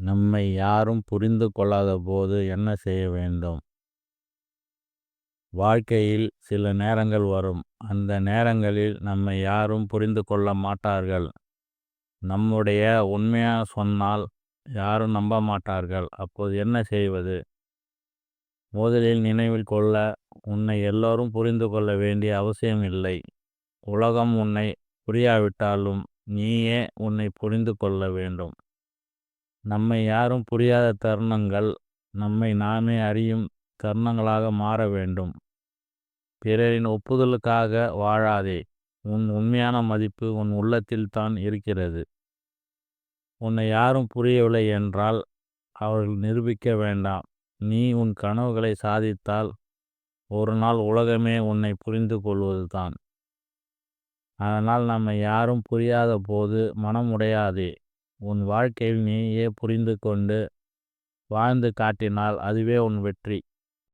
நம்மை யாரும் புரிந்து கொள்ளாத போது என்ன செய்ய வேண்டும்? வாழ்க்கையில் சில நேரங்கள் வரும். அந்த நேரங்களில் நம்மை யாரும் புரிந்து கொள்ள மாட்டார்கள். நம்முடைய உண்மையாக சொன்னால் யாரும் நம்ப மாட்டார்கள். அப்போது என்ன செய்வது? முதலில் நினைவில் கொள்ள உன்னை எல்லோரும் புரிந்து கொள்ள வேண்டிய அவசியம் இல்லை. உலகம் உன்னை புரியாவிட்டாலும் நீயே உன்னை புரிந்து கொள்ள வேண்டும். நம்மை யாரும் புரியாத தருணங்கள் நம்மை நாமே அறியும் தருணங்களாக மாற வேண்டும். பிறரின் ஒப்புதலுக்காக வாழாதே. உன் உண்மையான மதிப்பு உன் உள்ளத்தில் தான் இருக்கிறது. உன்னை யாரும் புரியவில்லை என்றால் அவர்கள் நிரூபிக்க வேண்டாம். நீ உன் கனவுகளை சாதித்தால் ஒரு நாள் உலகமே உன்னை புரிந்து கொள்வதுதான். அதனால் நம்மை யாரும் புரியாத போது மனம் உடையாதே. உன் வாழ்க்கையில் நீயே புரிந்து கொண்டு வாழ்ந்து காட்டினால் அதுவே உன் வெற்றி.